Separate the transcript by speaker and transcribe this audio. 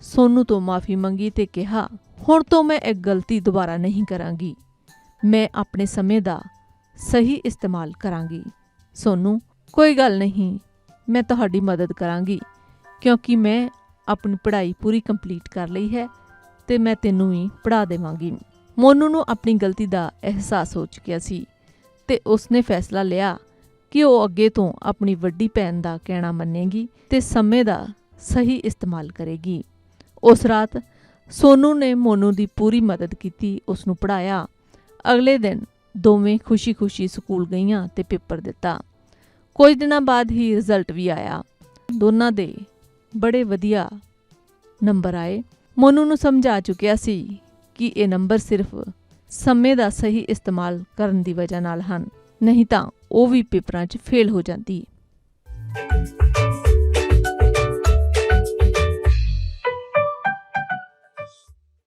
Speaker 1: ਸੋਨੂ ਤੋਂ ਮਾਫੀ ਮੰਗੀ ਤੇ ਕਿਹਾ, ਹੁਣ ਤੋਂ ਮੈਂ ਇਹ ਗਲਤੀ ਦੁਬਾਰਾ ਨਹੀਂ ਕਰਾਂਗੀ। ਮੈਂ ਆਪਣੇ ਸਮੇਂ ਦਾ ਸਹੀ ਇਸਤੇਮਾਲ ਕਰਾਂਗੀ। ਸੋਨੂ, ਕੋਈ ਗੱਲ ਨਹੀਂ, ਮੈਂ ਤੁਹਾਡੀ ਮਦਦ ਕਰਾਂਗੀ, ਕਿਉਂਕਿ ਮੈਂ ਆਪਣੀ ਪੜ੍ਹਾਈ ਪੂਰੀ ਕੰਪਲੀਟ ਕਰ ਲਈ ਹੈ ਤੇ ਮੈਂ ਤੈਨੂੰ ਵੀ ਪੜ੍ਹਾ ਦੇਵਾਂਗੀ। ਮੋਨੂ ਨੂੰ ਆਪਣੀ ਗਲਤੀ ਦਾ ਅਹਿਸਾਸ ਹੋ ਚੁੱਕਿਆ ਸੀ ਤੇ ਉਸਨੇ ਫੈਸਲਾ ਲਿਆ ਕਿ ਉਹ ਅੱਗੇ ਤੋਂ ਆਪਣੀ ਵੱਡੀ ਭੈਣ ਦਾ ਕਹਿਣਾ ਮੰਨੇਗੀ ਤੇ ਸਮੇਂ ਦਾ ਸਹੀ ਇਸਤੇਮਾਲ ਕਰੇਗੀ। ਉਸ ਰਾਤ ਸੋਨੂ ਨੇ ਮੋਨੂ ਦੀ ਪੂਰੀ ਮਦਦ ਕੀਤੀ ਉਸ ਨੂੰ ਪੜਾਇਆ ਅਗਲੇ ਦਿਨ ਦੋਵੇਂ ਖੁਸ਼ੀ-ਖੁਸ਼ੀ ਸਕੂਲ ਗਈਆਂ ਤੇ ਪੇਪਰ ਦਿੱਤਾ। ਕੁਝ ਦਿਨਾਂ ਬਾਅਦ ਹੀ ਰਿਜ਼ਲਟ ਵੀ ਆਇਆ। ਦੋਨਾਂ ਦੇ ਬੜੇ ਵਧੀਆ ਨੰਬਰ ਆਏ। ਮੋਨੂ ਨੂੰ ਸਮਝਾ ਚੁੱਕਿਆ ਸੀ ਕਿ ਇਹ ਨੰਬਰ ਸਿਰਫ ਸਮੇਂ ਦਾ ਸਹੀ ਇਸਤੇਮਾਲ ਕਰਨ ਦੀ ਵਜ੍ਹਾ ਨਾਲ ਹਨ, ਨਹੀਂ ਤਾਂ ਉਹ ਵੀ ਪੇਪਰਾਂ 'ਚ ਫੇਲ ਹੋ ਜਾਂਦੀ।